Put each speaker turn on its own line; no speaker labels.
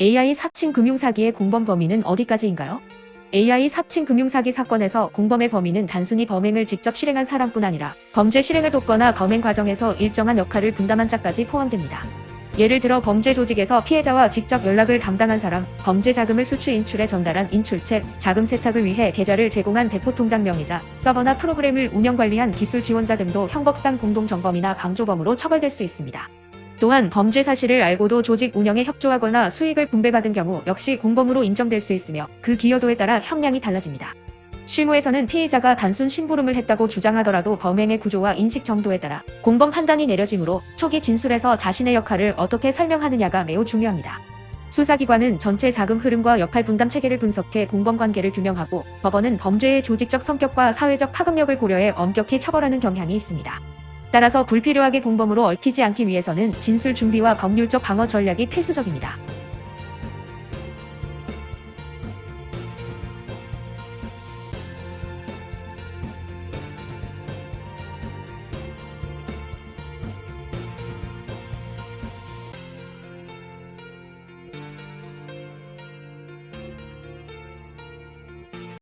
AI 사칭 금융사기의 공범 범위는 어디까지인가요? AI 사칭 금융사기 사건에서 공범의 범위는 단순히 범행을 직접 실행한 사람뿐 아니라 범죄 실행을 돕거나 범행 과정에서 일정한 역할을 분담한 자까지 포함됩니다. 예를 들어 범죄 조직에서 피해자와 직접 연락을 담당한 사람, 범죄 자금을 수취 인출에 전달한 인출책, 자금 세탁을 위해 계좌를 제공한 대포 통장 명의자, 서버나 프로그램을 운영 관리한 기술 지원자 등도 형법상 공동정범이나 방조범으로 처벌될 수 있습니다. 또한 범죄 사실을 알고도 조직 운영에 협조하거나 수익을 분배받은 경우 역시 공범으로 인정될 수 있으며 그 기여도에 따라 형량이 달라집니다. 실무에서는 피의자가 단순 심부름을 했다고 주장하더라도 범행의 구조와 인식 정도에 따라 공범 판단이 내려지므로 초기 진술에서 자신의 역할을 어떻게 설명하느냐가 매우 중요합니다. 수사기관은 전체 자금 흐름과 역할 분담 체계를 분석해 공범 관계를 규명하고 법원은 범죄의 조직적 성격과 사회적 파급력을 고려해 엄격히 처벌하는 경향이 있습니다. 따라서 불필요하게 공범으로 얽히지 않기 위해서는 진술 준비와 법률적 방어 전략이 필수적입니다.